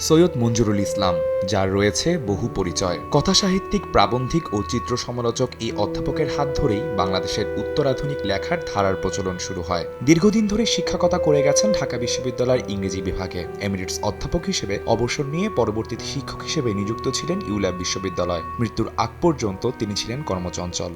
সৈয়দ মঞ্জুরুল ইসলাম, যার রয়েছে বহু পরিচয়। কথাসাহিত্যিক, প্রাবন্ধিক ও চিত্র সমালোচক এই অধ্যাপকের হাত ধরেই বাংলাদেশের উত্তরাধুনিক লেখার ধারার প্রচলন শুরু হয়। দীর্ঘদিন ধরে শিক্ষকতা করে গেছেন ঢাকা বিশ্ববিদ্যালয়ের ইংরেজি বিভাগে। এমিরিটস অধ্যাপক হিসেবে অবসর নিয়ে পরবর্তীতে শিক্ষক হিসেবে নিযুক্ত ছিলেন ইউল্যাব বিশ্ববিদ্যালয়। মৃত্যুর আগ পর্যন্ত তিনি ছিলেন কর্মচঞ্চল।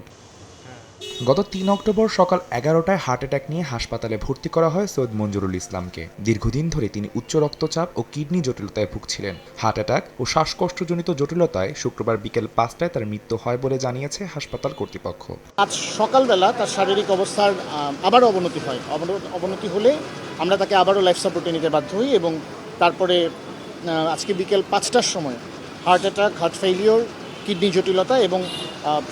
গত তিন অক্টোবর সকাল এগারোটায় হার্ট অ্যাটাক নিয়ে হাসপাতালে ভর্তি করা হয় সৈয়দ মঞ্জুরুল ইসলামকে। দীর্ঘদিন ধরে তিনি উচ্চ রক্তচাপ ও কিডনি জটিলতায় ভুগছিলেন। হার্ট অ্যাটাক ও শ্বাসকষ্টজনিত জটিলতায় শুক্রবার বিকেল পাঁচটায় তার মৃত্যু হয় বলে জানিয়েছে হাসপাতাল কর্তৃপক্ষ। আজ সকালবেলা তার শারীরিক অবস্থার আহ, আবারও অবনতি হয়। অবনতি হলে আমরা তাকে আবারও লাইফ সাপোর্টে নিতে বাধ্য হই এবং তারপরে আজকে বিকেল পাঁচটার সময় heart attack heart failure kidney জটিলতা এবং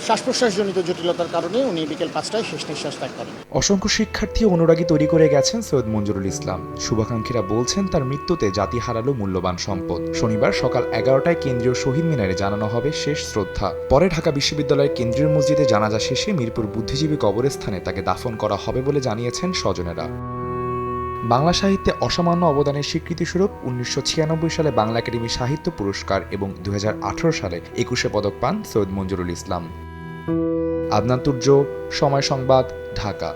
শ্বাস প্রশ্বাসজনিত জটিলতার কারণে উনি বিকেল পাঁচটায় শেষ নিঃশ্বাস ত্যাগ করেন। অসংখ্য শিক্ষার্থী অনুরাগী তৈরি করে গেছেন সৈয়দ মঞ্জুরুল ইসলাম। শুভাকাঙ্ক্ষীরা বলছেন, তার মৃত্যুতে জাতি হারালো মূল্যবান সম্পদ। শনিবার সকাল এগারোটায় কেন্দ্রীয় শহীদ মিনারে জানানো হবে শেষ শ্রদ্ধা। পরে ঢাকা বিশ্ববিদ্যালয়ের কেন্দ্রীয় মসজিদে জানাজা শেষে মিরপুর বুদ্ধিজীবী কবরস্থানে তাকে দাফন করা হবে বলে জানিয়েছেন স্বজনেরা। বাংলা সাহিত্যে অসামান্য অবদানের স্বীকৃতিস্বরূপ উনিশশো ছিয়ানব্বই সালে বাংলা একাডেমি সাহিত্য পুরস্কার এবং দু হাজার আঠারো সালে একুশে পদক পান সৈয়দ মঞ্জুরুল ইসলাম। আদনান্তুর্য সময় সংবাদ, ঢাকা।